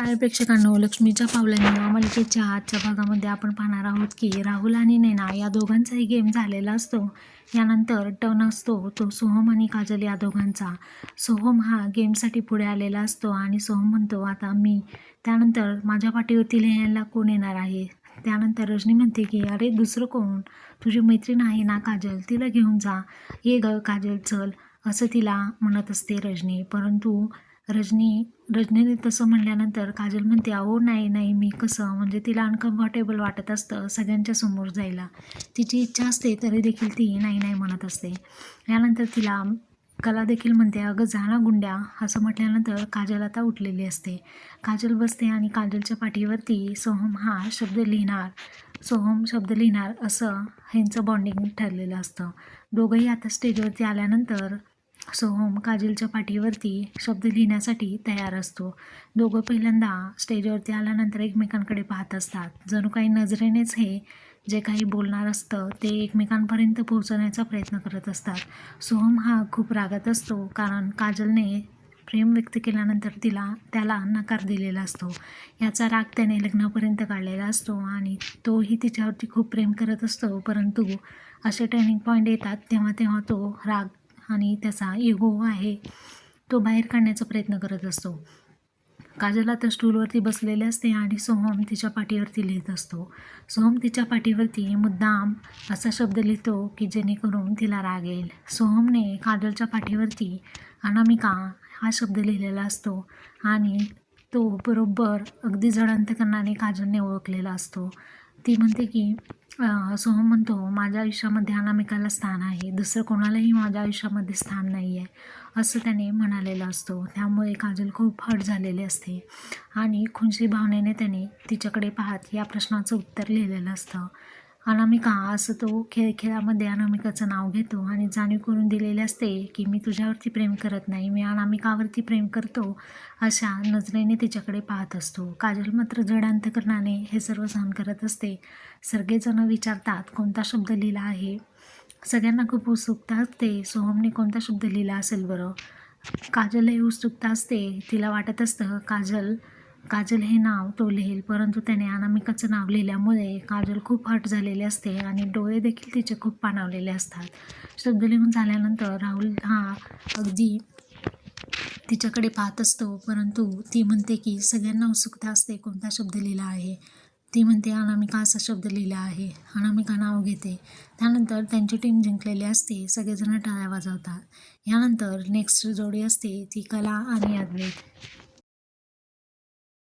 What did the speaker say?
काय प्रेक्षकांनो लक्ष्मीच्या पावलांनी मालिकेच्या आजच्या भागामध्ये आपण पाहणार आहोत की राहुल आणि नैना या दोघांचाही गेम झालेला असतो. यानंतर टर्न असतो तो सोहम आणि काजल या दोघांचा. सोहम हा गेमसाठी पुढे आलेला असतो आणि सोहम म्हणतो आता मी त्यानंतर माझ्या पाठीवरती लिहायला कोण येणार आहे? त्यानंतर रजनी म्हणते की अरे दुसरं कोण? तुझी मैत्रीण आहे ना काजल? तिला घेऊन जा. ये ग काजल चल असं तिला म्हणत असते रजनी. परंतु रजनी रजनीने तसं म्हणल्यानंतर काजल म्हणते अहो नाही नाही मी कसं? म्हणजे तिला अनकम्फर्टेबल वाटत असतं सगळ्यांच्या समोर जायला. तिची इच्छा असते तरी देखील ती नाही नाही म्हणत असते. यानंतर तिला कला देखील म्हणते अगं झाला गुंड्या. असं म्हटल्यानंतर काजल आता उठलेली असते. काजल बसते आणि काजलच्या पाठीवरती सोहम हा शब्द लिहिणार सोहम शब्द लिहिणार असं ह्यांचं बॉन्डिंग ठरलेलं असतं. दोघंही आता स्टेजवरती आल्यानंतर सोहम काजलच्या पाठीवरती शब्द लिहिण्यासाठी तयार असतो. दोघं पहिल्यांदा स्टेजवरती आल्यानंतर एकमेकांकडे पाहत असतात. जणू काही नजरेनेच हे जे काही बोलणार असतं ते एकमेकांपर्यंत पोहोचवण्याचा प्रयत्न करत असतात. सोहम हा खूप रागात असतो कारण काजलने प्रेम व्यक्त केल्यानंतर तिला त्याला नकार दिलेला असतो. याचा राग त्याने लग्नापर्यंत काढलेला असतो आणि तोही तिच्यावरती खूप प्रेम करत असतो. परंतु असे टर्निंग पॉईंट येतात तेव्हा तेव्हा तो राग आणि त्याचा इगो आहे तो बाहेर काढण्याचा प्रयत्न करत असतो. काजल आता स्टूलवरती बसलेले असते आणि सोहम तिच्या पाठीवरती लिहित असतो. सोहम तिच्या पाठीवरती मुद्दाम असा शब्द लिहितो की जेणेकरून तिला राग येईल. सोहमने काजलच्या पाठीवरती अनामिका हा शब्द लिहिलेला असतो आणि तो बरोबर अगदी जडांतकरणाने काजलने ओळखलेला असतो. ती म्हणते की सोहम म्हणतो माझ्या आयुष्यामध्ये अनामिकाला स्थान आहे. दुसरं कोणालाही माझ्या आयुष्यामध्ये स्थान नाही आहे असं त्याने म्हणालेलं असतो. त्यामुळे काजल खूप हट झालेली असते. आणि खुनशी भावनेने त्याने तिच्याकडे पाहत या प्रश्नाचं उत्तर लिहिलेलं असतं. अनामिका असं तो खेळ खेळामध्ये अनामिकाचं नाव घेतो आणि जाणीव करून दिलेली असते की मी तुझ्यावरती प्रेम करत नाही मी अनामिकावरती प्रेम करतो अशा नजरेने तिच्याकडे पाहत असतो. काजल मात्र जड अंतकरणाने हे सर्व सहन करत असते. सगळेजण विचारतात कोणता शब्द लिहिला आहे? सगळ्यांना खूप उत्सुकता असते. सोहमने कोणता शब्द लिहिला असेल बरं? काजलही उत्सुकता असते. तिला वाटत असतं काजल काजल हे नाव तो लिहिल परंतु त्याने अनामिकाचं नाव लिहिल्यामुळे काजल खूप हट झालेले असते आणि डोळे देखील तिचे खूप पाणावलेले असतात. शब्द लिहून झाल्यानंतर राहुल हा अगदी तिच्याकडे पाहत असतो परंतु ती म्हणते की सगळ्यांना उत्सुकता असते कोणता शब्द लिहिला आहे. ती म्हणते अनामिका असा शब्द लिहिला आहे. अनामिका नाव घेते. त्यानंतर त्यांची टीम जिंकलेली असते सगळेजण टाळ्या वाजवतात. यानंतर नेक्स्ट जोडी असते ती कला आणि अद्वैत.